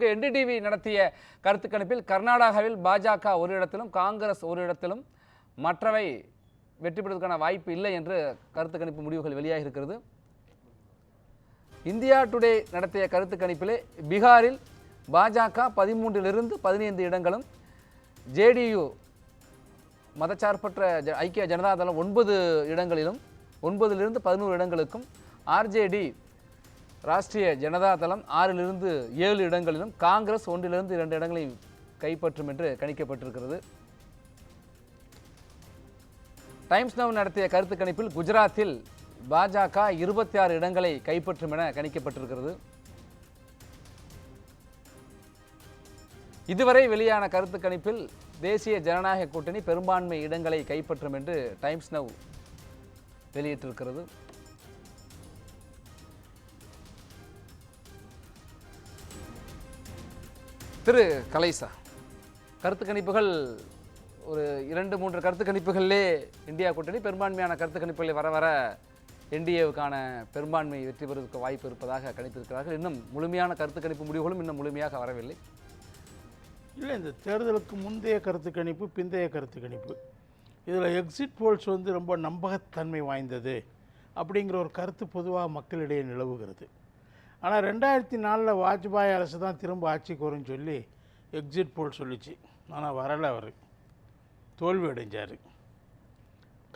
NDTV நடத்திய கருத்து கணிப்பில் கர்நாடகாவில் பாஜக ஒரு இடத்திலும் காங்கிரஸ் ஒரு இடத்திலும் மற்றவை வெற்றி பெறுவதற்கான வாய்ப்பு இல்லை என்று கருத்து கணிப்பு முடிவுகள் வெளியாகி இருக்கிறது இந்தியா டுடே நடத்திய கருத்து கணிப்பிலே பீகாரில் பாஜக பதிமூன்றிலிருந்து பதினைந்து இடங்களும் ஜேடியு மதச்சார்பற்ற ஜ- ஐக்கிய ஜனதாதளம் ஒன்பது இடங்களிலும் ஒன்பதிலிருந்து பதினோரு இடங்களுக்கும் ஆர்ஜேடி ராஷ்டிரிய ஜனதா தளம் ஆறிலிருந்து ஏழு இடங்களிலும் காங்கிரஸ் ஒன்றிலிருந்து இரண்டு இடங்களை கைப்பற்றும் என்று கணிக்கப்பட்டிருக்கிறது. டைம்ஸ் நவ் நடத்திய கருத்து கணிப்பில் குஜராத்தில் பாஜக இருபத்தி ஆறு இடங்களை கைப்பற்றும் என கணிக்கப்பட்டிருக்கிறது. இதுவரை வெளியான கருத்து கணிப்பில் தேசிய ஜனநாயக கூட்டணி பெரும்பான்மை இடங்களை கைப்பற்றும் என்று டைம்ஸ் நவ் வெளியிட்டிருக்கிறது. திரு கலைசா. கருத்து கணிப்புகள் ஒரு இரண்டு மூன்று கருத்து கணிப்புகளிலே இந்தியா கூட்டணி பெரும்பான்மையான கருத்து கணிப்புகளை வர வர என்டிஏவுக்கான பெரும்பான்மை வெற்றி பெறுவதற்கு வாய்ப்பு இருப்பதாக கணித்திருக்கிறார்கள். இன்னும் முழுமையான கருத்து கணிப்பு முடிவுகளும் இன்னும் முழுமையாக வரவில்லை. இல்லை இந்த தேர்தலுக்கு முந்தைய கருத்து கணிப்பு பிந்தைய கருத்து கணிப்பு இதில் எக்ஸிட் போல்ஸ் வந்து ரொம்ப நம்பகத்தன்மை வாய்ந்தது அப்படிங்கிற ஒரு கருத்து பொதுவாக மக்களிடையே நிலவுகிறது. ஆனால் ரெண்டாயிரத்தி நாலில் வாஜ்பாய் அரசு தான் திரும்ப ஆட்சிக்கு வரும்னு சொல்லி எக்ஸிட் போல் சொல்லிச்சு. ஆனால் வரலை அவர். தோல்வி அடைஞ்சார்.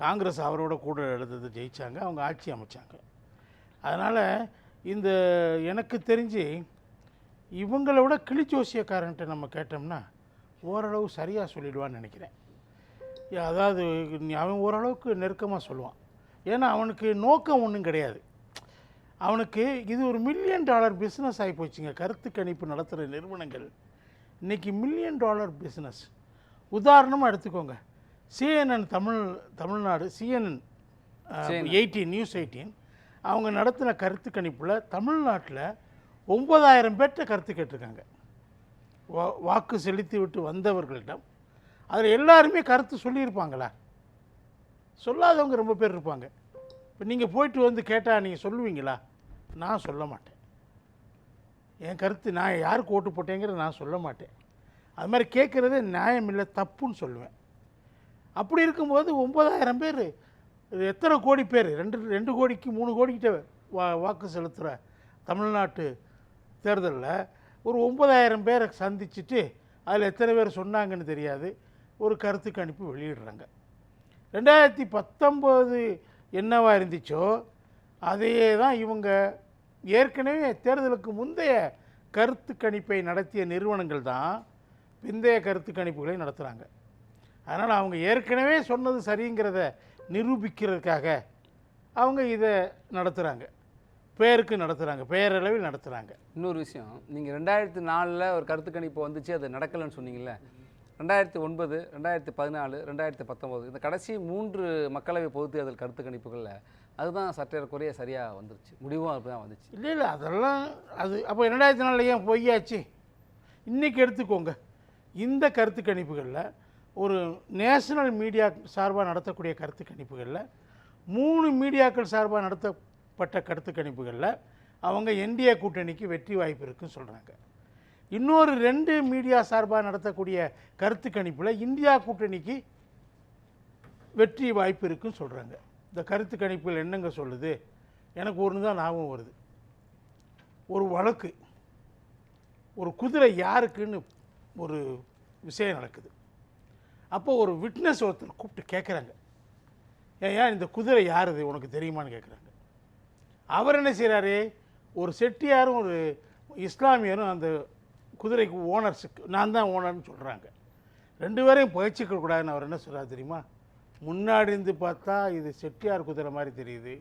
காங்கிரஸ் அவரோட கூட எடுத்தது ஜெயிச்சாங்க அவங்க ஆட்சி அமைச்சாங்க. அதனால் இந்த எனக்கு தெரிஞ்சு இவங்களை விட கிளி ஜோசியக்காரன்ட்ட நம்ம கேட்டோம்னா ஓரளவு சரியாக சொல்லிடுவான்னு நினைக்கிறேன். அதாவது அவன் ஓரளவுக்கு நெருக்கமாக சொல்லுவான். ஏன்னா அவனுக்கு நோக்கம் ஒன்றும் கிடையாது. அவனுக்கு இது ஒரு மில்லியன் டாலர் பிஸ்னஸ் ஆகி போச்சுங்க. கருத்து கணிப்பு நடத்துகிற நிறுவனங்கள். இன்றைக்கி மில்லியன் டாலர் பிஸ்னஸ் உதாரணமாக எடுத்துக்கோங்க. CNN Tamil Tamil Nadu CNN eighteen news eighteen அவங்க நடத்தின கருத்து கணிப்பில் தமிழ்நாட்டில் ஒம்பதாயிரம் பேர்கிட்ட கருத்து கேட்டிருக்காங்க. வா வாக்கு செலுத்தி விட்டு வந்தவர்களிடம். அதில் எல்லாருமே கருத்து சொல்லியிருப்பாங்களா? சொல்லாதவங்க ரொம்ப பேர் இருப்பாங்க. இப்போ நீங்கள் போயிட்டு வந்து கேட்டால் நீங்கள் சொல்லுவீங்களா? நான் சொல்ல மாட்டேன். என் கருத்து நான் யாருக்கு ஓட்டு போட்டேங்கிறத நான் சொல்ல மாட்டேன். அது மாதிரி கேட்குறது நியாயம் இல்லை தப்புன்னு சொல்லுவேன். அப்படி இருக்கும்போது ஒம்பதாயிரம் பேர் எத்தனை கோடி பேர் ரெண்டு ரெண்டு கோடிக்கு மூணு கோடிக்கிட்ட வா வாக்கு செலுத்துகிற தமிழ்நாட்டு தேர்தலில் ஒரு ஒம்பதாயிரம் பேரை சந்திச்சுட்டு அதில் எத்தனை பேர் சொன்னாங்கன்னு தெரியாது. ஒரு கருத்து கணிப்பு வெளியிடுறாங்க. ரெண்டாயிரத்தி பத்தொம்போது என்னவாக இருந்துச்சோ அதையே தான் இவங்க ஏற்கனவே தேர்தலுக்கு முந்தைய கருத்து கணிப்பை நடத்திய நிறுவனங்கள் தான் பிந்தைய கருத்து கணிப்புகளை நடத்துகிறாங்க அதனால் அவங்க ஏற்கனவே சொன்னது சரிங்கிறத நிரூபிக்கிறதுக்காக அவங்க இதை நடத்துகிறாங்க பேருக்கு நடத்துகிறாங்க பேரளவில் நடத்துகிறாங்க இன்னொரு விஷயம் நீங்கள் ரெண்டாயிரத்தி நாலில் ஒரு கருத்து கணிப்பு வந்துச்சு அது நடக்கலைன்னு சொன்னீங்கல்ல. ரெண்டாயிரத்தி ஒன்பது ரெண்டாயிரத்தி பதினாலு ரெண்டாயிரத்தி பத்தொம்போது இந்த கடைசி மூன்று மக்களவை பொது தேர்தல் கருத்து கணிப்புகளில் அதுதான் சற்றேறக்குறைய சரியாக வந்துருச்சு. முடிவும் அப்படி தான் வந்துச்சு. இல்லை இல்லை அதெல்லாம் அது அப்போ ரெண்டாயிரத்தி நாலில் ஏன் பொய்யாச்சு இன்றைக்கி எடுத்துக்கோங்க. இந்த கருத்து கணிப்புகளில் ஒரு நேஷனல் மீடியா சார்பாக நடத்தக்கூடிய கருத்து கணிப்புகளில் மூணு மீடியாக்கள் சார்பாக நடத்தப்பட்ட கருத்து கணிப்புகளில் அவங்க என்டிஏ கூட்டணிக்கு வெற்றி வாய்ப்பு இருக்குன்னு சொல்கிறாங்க இன்னொரு ரெண்டு மீடியா சார்பாக நடத்தக்கூடிய கருத்து கணிப்பில் இந்தியா கூட்டணிக்கு வெற்றி வாய்ப்பு இருக்குன்னு சொல்கிறாங்க இந்த கருத்து கணிப்பில் என்னங்க சொல்லுது? எனக்கு ஒன்று தான் ஞாபகம் வருது. ஒரு வழக்கு ஒரு குதிரை யாருக்குன்னு ஒரு விஷயம் நடக்குது. அப்போ ஒரு விட்னஸ் ஒருத்தர் கூப்பிட்டு கேட்குறாங்க ஏன் இந்த குதிரை யாருது உனக்கு தெரியுமான்னு கேட்குறாங்க அவர் என்ன செய்கிறாரு ஒரு செட்டியாரும் ஒரு இஸ்லாமியரும் அந்த குதிரைக்கு ஓனர்ஸுக்கு நான் தான் ஓனர்னு சொல்கிறாங்க ரெண்டு பேரையும் பயிற்சிக்க கூடாதுன்னு அவர் என்ன சொல்கிறார் தெரியுமா? முன்னாடி இருந்து பார்த்தா இது செட்டியார் குதிரை மாதிரி தெரியுது.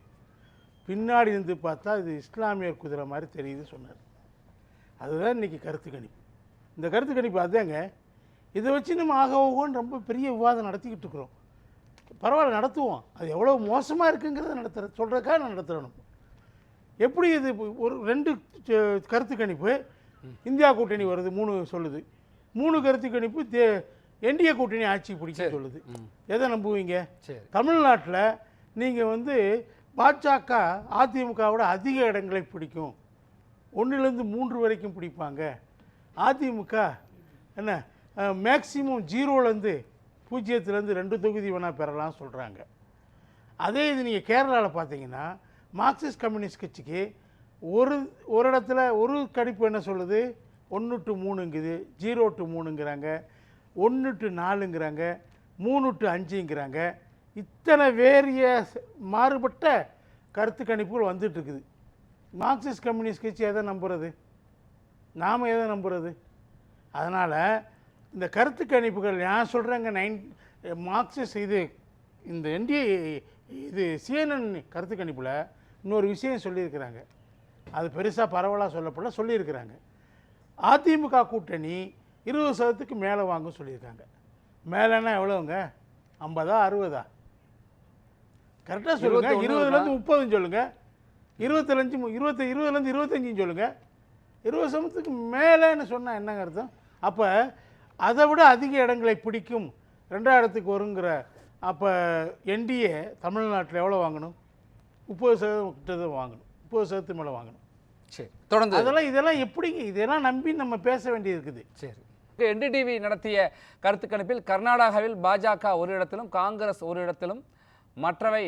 பின்னாடி இருந்து பார்த்தா இது இஸ்லாமியர் குதிரை மாதிரி தெரியுது சொன்னார். அதுதான் இன்றைக்கி கருத்து கணிப்பு. இந்த கருத்து கணிப்பு அதுதாங்க. இதை வச்சு நம்ம ஆக ஓகோன்னு ரொம்ப பெரிய விவாதம் நடத்திக்கிட்டு இருக்கிறோம். பரவாயில்ல நடத்துவோம். அது எவ்வளோ மோசமாக இருக்குங்கிறத நடத்துகிற சொல்கிறக்காக நான் நடத்துகிறேன் எப்படி இது ஒரு ரெண்டு கருத்து கணிப்பு. இந்தியா கூட்டணி வருது மூணு சொல்லுது. மூணு கருத்து கணிப்பு தே என்டிஏ கூட்டணி ஆட்சி பிடிக்க சொல்லுது. எதை நம்புவீங்க? தமிழ்நாட்டில் நீங்கள் வந்து பாஜக அதிமுகவோட அதிக இடங்களை பிடிக்கும். ஒன்றிலிருந்து மூன்று வரைக்கும் பிடிப்பாங்க. அதிமுக என்ன மேக்சிமம் ஜீரோலேருந்து பூஜ்ஜியத்துலேருந்து ரெண்டு தொகுதி வேணால் பெறலாம் சொல்கிறாங்க அதே இது நீங்கள் கேரளாவில் பார்த்தீங்கன்னா மார்க்சிஸ்ட் கம்யூனிஸ்ட் கட்சிக்கு ஒரு ஒரு இடத்துல ஒரு கணிப்பு என்ன சொல்லுது? ஒன்று டு மூணுங்குது ஜீரோ டு மூணுங்கிறாங்க. ஒன்று டு நாலுங்கிறாங்க மூணு டு அஞ்சுங்கிறாங்க. இத்தனை வேறிய மாறுபட்ட கருத்து கணிப்புகள் வந்துட்டுருக்குது. மார்க்சிஸ்ட் கம்யூனிஸ்ட் கட்சி எதை நம்புறது? நாம் எதை நம்புறது? அதனால் இந்த கருத்து கணிப்புகள் நான் சொல்கிறேங்க நைன் மார்க்சிஸ்ட் இது இந்த என்டிஏ இது சிஎன்என் கருத்து கணிப்பில் இன்னொரு விஷயம் சொல்லியிருக்கிறாங்க. அது பெருசாக பரவலாக சொல்லப்படல சொல்லியிருக்கிறாங்க. அதிமுக கூட்டணி இருபது சதத்துக்கு மேலே வாங்க சொல்லியிருக்காங்க. மேலேன்னா எவ்வளோங்க ஐம்பதா அறுபதா? கரெக்டாக சொல்லுங்கள் இருபதுலேருந்து முப்பதுன்னு சொல்லுங்கள் இருபத்தஞ்சு இருபத்தி இருபதுலேருந்து இருபத்தஞ்சுன்னு சொல்லுங்கள் இருபது சமத்துக்கு மேலேன்னு சொன்னால் என்னங்க அர்த்தம்? அப்போ அதை விட அதிக இடங்களை பிடிக்கும் ரெண்டாயிரத்துக்கு வருங்கிற அப்போ என்டிஏ தமிழ்நாட்டில் எவ்வளோ வாங்கணும்? முப்பது சதவீதம் கிட்ட வாங்கணும். முப்பது சதவீதத்து மேலே வாங்கணும். சரி தொடர்ந்து அதெல்லாம் இதெல்லாம் எப்படிங்க? இதெல்லாம் நம்பி நம்ம பேச வேண்டியிருக்குது சரி. என்டிடிவி நடத்திய கருத்து கணிப்பில் கர்நாடகாவில் பாஜக ஒரு இடத்திலும் காங்கிரஸ் ஒரு இடத்திலும் மற்றவை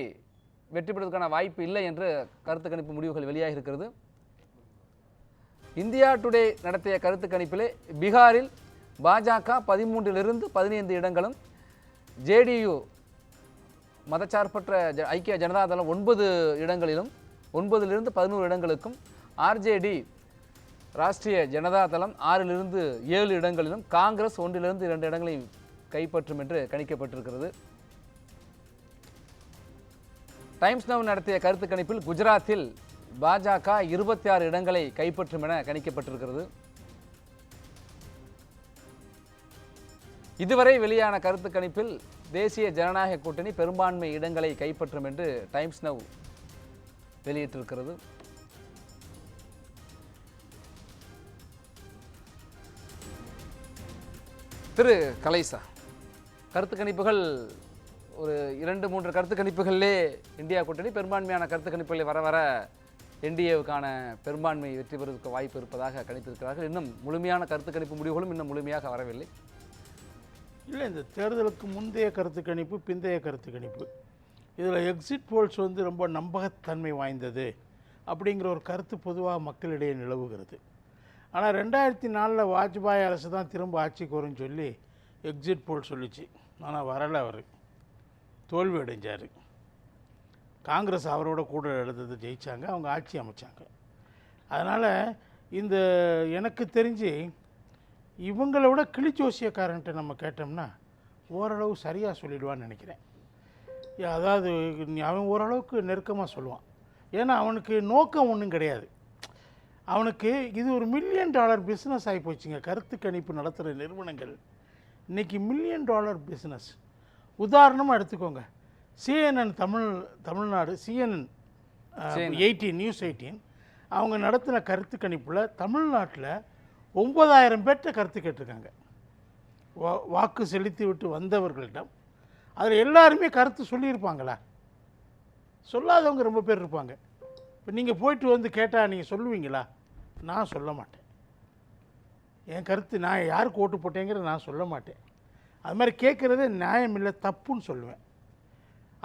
வெற்றி பெறுவதற்கான வாய்ப்பு இல்லை என்று கருத்து கணிப்பு முடிவுகள் வெளியாகி இருக்கிறது இந்தியா டுடே நடத்திய கருத்து கணிப்பிலே பீகாரில் பாஜக பதிமூன்றிலிருந்து பதினைந்து இடங்களும் ஜேடியு மதச்சார்பற்ற ஜ ஐக்கிய ஜனதா தளம் ஒன்பது இடங்களிலும் ஒன்பதிலிருந்து பதினோரு இடங்களுக்கும் ஆர்ஜேடி ராஷ்டிரிய ஜனதா தளம் ஆறிலிருந்து ஏழு இடங்களிலும் காங்கிரஸ் ஒன்றிலிருந்து இரண்டு இடங்களை கைப்பற்றும் என்று கணிக்கப்பட்டிருக்கிறது. டைம்ஸ் நவ் நடத்திய கருத்து கணிப்பில் குஜராத்தில் பாஜக இருபத்தி ஆறு இடங்களை கைப்பற்றும் என கணிக்கப்பட்டிருக்கிறது. இதுவரை வெளியான கருத்து கணிப்பில் தேசிய ஜனநாயக கூட்டணி பெரும்பான்மை இடங்களை கைப்பற்றும் என்று டைம்ஸ் நவ் வெளியிட்டிருக்கிறது. திரு கலைசா. கருத்து கணிப்புகள் ஒரு இரண்டு மூன்று கருத்து கணிப்புகளிலே இந்தியா கூட்டணி பெரும்பான்மையான கருத்து கணிப்புகளில் வர வர என்டிஏவுக்கான பெரும்பான்மை வெற்றி பெறுவதற்கு வாய்ப்பு இருப்பதாக கணித்திருக்கிறார்கள். இன்னும் முழுமையான கருத்து கணிப்பு முடிவுகளும் இன்னும் முழுமையாக வரவில்லை. இல்லை இந்த தேர்தலுக்கு முந்தைய கருத்து கணிப்பு பிந்தைய கருத்து கணிப்பு இதில் எக்ஸிட் போல்ஸ் வந்து ரொம்ப நம்பகத்தன்மை வாய்ந்தது அப்படிங்கிற ஒரு கருத்து பொதுவாக மக்களிடையே நிலவுகிறது. ஆனால் ரெண்டாயிரத்தி நாலில் வாஜ்பாய் அரசு தான் திரும்ப ஆட்சிக்கு வரும்னு சொல்லி எக்ஸிட் போல் சொல்லிச்சு. ஆனால் வரலை அவர். தோல்வி அடைஞ்சார். காங்கிரஸ் அவரோட கூட எடுத்தது ஜெயிச்சாங்க அவங்க ஆட்சி அமைச்சாங்க. அதனால் இந்த எனக்கு தெரிஞ்சு இவங்களை விட கிளிச்சோசியக்காரன்ட்ட நம்ம கேட்டோம்னா ஓரளவு சரியாக சொல்லிடுவான்னு நினைக்கிறேன். அதாவது அவன் ஓரளவுக்கு நெருக்கமாக சொல்லுவான். ஏன்னா அவனுக்கு நோக்கம் ஒன்றும் கிடையாது. அவனுக்கு இது ஒரு மில்லியன் டாலர் பிஸ்னஸ் ஆகி போச்சுங்க. கருத்து கணிப்பு நடத்துகிற நிறுவனங்கள். இன்னைக்கு மில்லியன் டாலர் பிஸ்னஸ் உதாரணமாக எடுத்துக்கோங்க. CNN Tamil Tamil Nadu CNN eighteen news eighteen அவங்க நடத்தின கருத்து கணிப்பில் தமிழ்நாட்டில் ஒன்பதாயிரம் பேர்கிட்ட கருத்து கேட்டிருக்காங்க. வாக்கு செலுத்தி விட்டு வந்தவர்களிடம். அதில் எல்லாருமே கருத்து சொல்லியிருப்பாங்களா? சொல்லாதவங்க ரொம்ப பேர் இருப்பாங்க. இப்போ நீங்கள் போயிட்டு வந்து கேட்டால் நீங்கள் சொல்லுவீங்களா? நான் சொல்ல மாட்டேன். என் கருத்து நான் யாருக்கு ஓட்டு போட்டேங்கிறத நான் சொல்ல மாட்டேன். அது மாதிரி கேட்குறது நியாயம் இல்லை தப்புன்னு சொல்லுவேன்.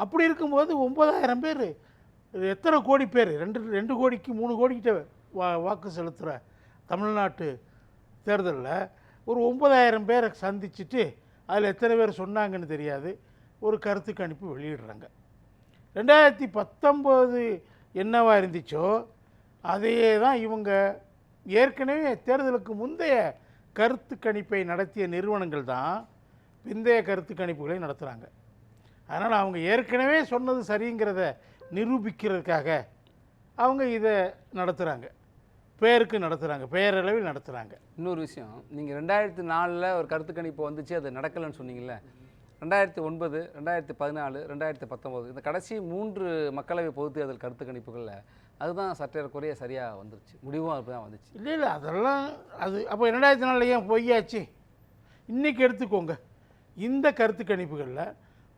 அப்படி இருக்கும்போது ஒன்பதாயிரம் பேர் எத்தனை கோடி பேர் ரெண்டு ரெண்டு கோடிக்கு மூணு கோடிக்கிட்ட வா வாக்கு செலுத்துகிற தமிழ்நாட்டு தேர்தலில் ஒரு ஒன்பதாயிரம் பேரை சந்திச்சுட்டு அதில் எத்தனை பேர் சொன்னாங்கன்னு தெரியாது. ஒரு கருத்து கணிப்பு வெளியிடுறாங்க. ரெண்டாயிரத்தி பத்தொம்போது என்னவாக இருந்துச்சோ அதையே தான் இவங்க ஏற்கனவே தேர்தலுக்கு முந்தைய கருத்து கணிப்பை நடத்திய நிறுவனங்கள் தான் பிந்தைய கருத்து கணிப்புகளை நடத்துகிறாங்க அதனால் அவங்க ஏற்கனவே சொன்னது சரிங்கிறத நிரூபிக்கிறதுக்காக அவங்க இதை நடத்துகிறாங்க பேருக்கு நடத்துகிறாங்க பேரளவில் நடத்துகிறாங்க இன்னொரு விஷயம் நீங்கள் ரெண்டாயிரத்தி நாலில் ஒரு கருத்து கணிப்பு வந்துச்சு அது நடக்கலைன்னு சொன்னீங்கல்ல. ரெண்டாயிரத்தி ஒன்பது ரெண்டாயிரத்தி பதினாலு ரெண்டாயிரத்தி பத்தொம்போது இந்த கடைசி மூன்று மக்களவை பொது தேர்தல் கருத்து கணிப்புகளில் அதுதான் சற்றேறக்குறைய சரியாக வந்துருச்சு. முடிவும் அப்படி தான் வந்துச்சு. இல்லை இல்லை அதெல்லாம் அது அப்போ ரெண்டாயிரத்தி நாலில் ஏன் பொய்யாச்சு? இன்றைக்கி எடுத்துக்கோங்க. இந்த கருத்து கணிப்புகளில்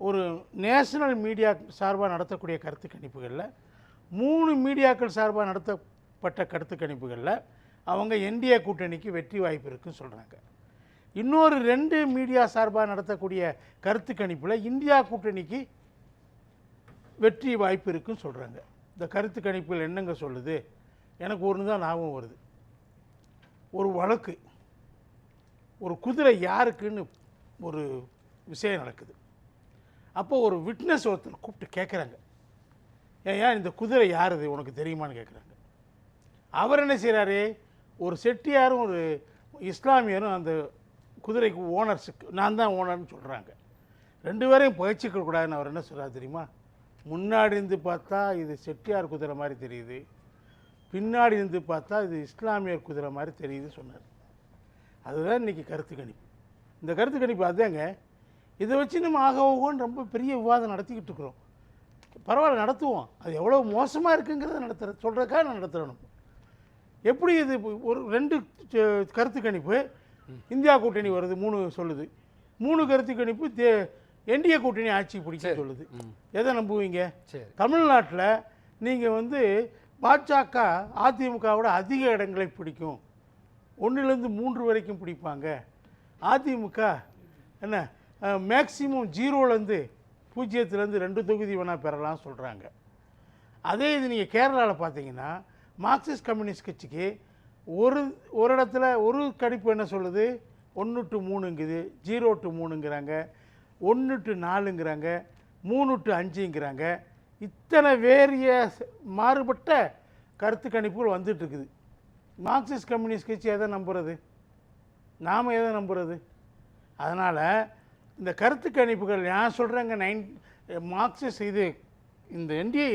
ஒரு நேஷனல் மீடியா சார்பாக நடத்தக்கூடிய கருத்து கணிப்புகளில் மூணு மீடியாக்கள் சார்பாக நடத்தப்பட்ட கருத்து கணிப்புகளில் அவங்க என்டிஏ கூட்டணிக்கு வெற்றி வாய்ப்பு இருக்குன்னு சொல்கிறாங்க இன்னொரு ரெண்டு மீடியா சார்பாக நடத்தக்கூடிய கருத்து கணிப்பில் இந்தியா கூட்டணிக்கு வெற்றி வாய்ப்பு இருக்குன்னு சொல்கிறாங்க இந்த கருத்து கணிப்பில் என்னங்க சொல்லுது? எனக்கு ஒன்று தான் ஞாபகம் வருது. ஒரு வழக்கு ஒரு குதிரை யாருக்குன்னு ஒரு விஷயம் நடக்குது. அப்போ ஒரு விட்னஸ் ஒருத்தர் கூப்பிட்டு கேட்குறாங்க ஏன் இந்த குதிரை யாருது உனக்கு தெரியுமான்னு கேட்குறாங்க அவர் என்ன செய்கிறாரு ஒரு செட்டியாரும் ஒரு இஸ்லாமியரும் அந்த குதிரைக்கு ஓனர்ஸுக்கு நான் தான் ஓனர்னு சொல்கிறாங்க ரெண்டு பேரையும் பயிற்சிக்க கூடாதுன்னு அவர் என்ன சொல்கிறார் தெரியுமா? முன்னாடி இருந்து பார்த்தா இது செட்டியார் குதிரை மாதிரி தெரியுது. பின்னாடி இருந்து பார்த்தா இது இஸ்லாமியர் குதிரை மாதிரி தெரியுது சொன்னார். அதுதான் இன்றைக்கி கருத்து கணிப்பு. இந்த கருத்து கணிப்பு அதாங்க இதை வச்சு நம்ம ஆக ஓகோன்னு ரொம்ப பெரிய விவாதம் நடத்திக்கிட்டு இருக்கிறோம். பரவாயில்ல நடத்துவோம். அது எவ்வளோ மோசமாக இருக்குங்கிறத நடத்துகிற சொல்கிறதுக்காக நான் நடத்துகிறோம் எப்படி இது ஒரு ரெண்டு கருத்து கணிப்பு? இந்தியா கூட்டணி வருது மூணு சொல்லுது. மூணு கருத்து கணிப்பு தே என்டிஏ கூட்டணி ஆட்சி பிடிக்க சொல்லுது. எதை நம்புவீங்க? தமிழ்நாட்டில் நீங்கள் வந்து பாஜக அதிமுகவோட அதிக இடங்களை பிடிக்கும். ஒன்றுலேருந்து மூன்று வரைக்கும் பிடிப்பாங்க. அதிமுக என்ன மேக்சிமம் ஜீரோலேருந்து பூஜ்ஜியத்துலேருந்து ரெண்டு தொகுதி வேணால் பெறலாம் சொல்கிறாங்க அதே இது நீங்கள் கேரளாவில் பார்த்தீங்கன்னா மார்க்சிஸ்ட் கம்யூனிஸ்ட் கட்சிக்கு ஒரு ஒரு இடத்துல ஒரு கணிப்பு என்ன சொல்லுது? ஒன்று டு மூணுங்குது ஜீரோ டு மூணுங்கிறாங்க. ஒன்று டு நாலுங்கிறாங்க மூணு டு அஞ்சுங்கிறாங்க. இத்தனை வேறிய மாறுபட்ட கருத்து கணிப்புகள் வந்துட்டு இருக்குது மார்க்சிஸ்ட் கம்யூனிஸ்ட் கட்சி எதை நம்புறது? நாம் எதை நம்புறது? அதனால் இந்த கருத்து கணிப்புகள் நான் சொல்கிறேங்க நைன் மார்க்சிஸ்ட் இது இந்த என்டிஏ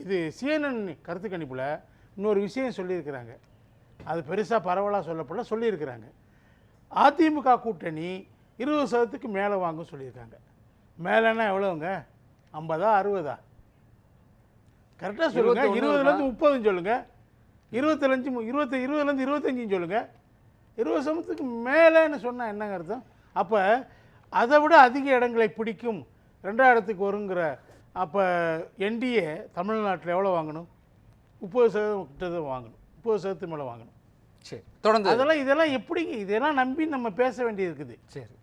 இது சிஎன்என் கருத்து கணிப்பில் இன்னொரு விஷயம் சொல்லியிருக்கிறாங்க. அது பெருசாக பரவலாக சொல்லப்படல சொல்லியிருக்கிறாங்க. அதிமுக கூட்டணி இருபது சதத்துக்கு மேலே வாங்கும் சொல்லியிருக்காங்க. மேலேன்னா எவ்வளோங்க ஐம்பதா அறுபதா? கரெக்டாக சொல்லுங்கள் இருபதுலேருந்து முப்பதுன்னு சொல்லுங்கள் இருபத்தஞ்சு இருபத்தி இருபதுலேருந்து இருபத்தஞ்சுன்னு சொல்லுங்கள் இருபது சமத்துக்கு மேலேன்னு சொன்னால் என்னங்க அர்த்தம்? அப்போ அதை விட அதிக இடங்களை பிடிக்கும் ரெண்டாயிரத்துக்கு வருங்கிற அப்போ என்டிஏ தமிழ்நாட்டில் எவ்வளோ வாங்கணும்? முப்பது சதவீதம் கிட்ட வாங்கணும். முப்பது சதவீதத்துக்கு மேலே வாங்கணும். சரி தொடர்ந்து. அதெல்லாம் இதெல்லாம் எப்படிங்க? இதெல்லாம் நம்பி நம்ம பேச வேண்டியது இருக்குது. சரி.